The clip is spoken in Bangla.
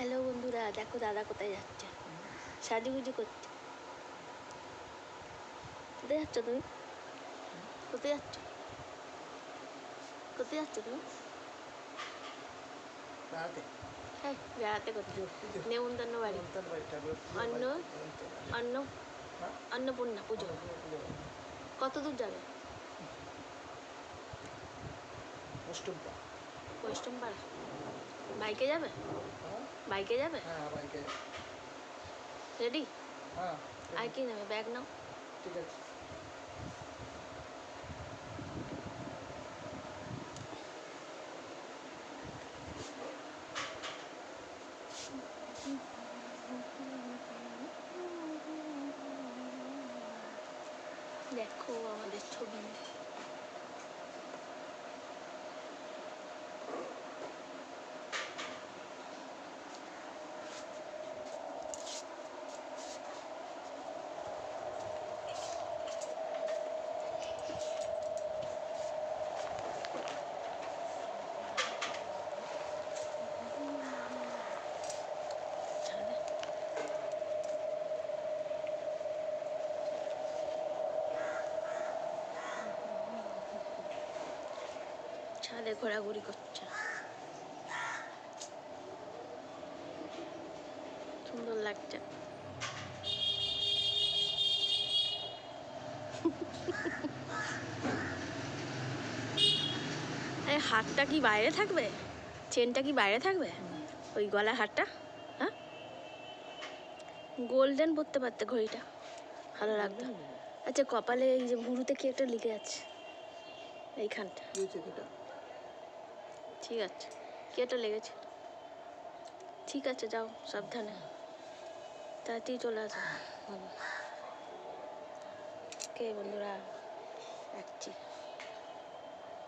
হ্যালো বন্ধুরা দেখো দাদা কোথায় যাচ্ছে? সাজুগুজু করছে। কোথায় যাচ্ছ তুমি? কোথায় যাচ্ছ? কোথায় যাচ্ছ তুমি? হ্যাঁ বেড়াতে নেমন্তন্ন বাড়ি। অন্ন? অন্ন হ্যাঁ? অন্নপূর্ণা পুজো। কত দূর যাবে। বৈষ্ণব পাড়া বাইকে যাবে? হ্যাঁ? বাইকে যাবে? হ্যাঁ বাইকে রেডি হ্যাঁ আর কি নেবে? ব্যাগ নাও। ঠিক আছে। দেখো আমাদের ছবি। ছাদে ঘোরাঘুরি করছে। সুন্দর লাগছে। হাতটা কি বাইরে থাকবে? চেনটা কি বাইরে থাকবে? ওই গলার হারটা হ্যাঁ? গোল্ডেন পরতে পারতে ঘড়িটা। ভালো লাগতো। আচ্ছা কপালে এই যে ভুরুতে কি একটা লিখে আছে? এইখানটা। ঠিক আছে। কেটে লেগেছে? ঠিক আছে যাও সাবধানে। তাড়াতাড়ি চলে আসো। কে বন্ধুরা? রাখছি।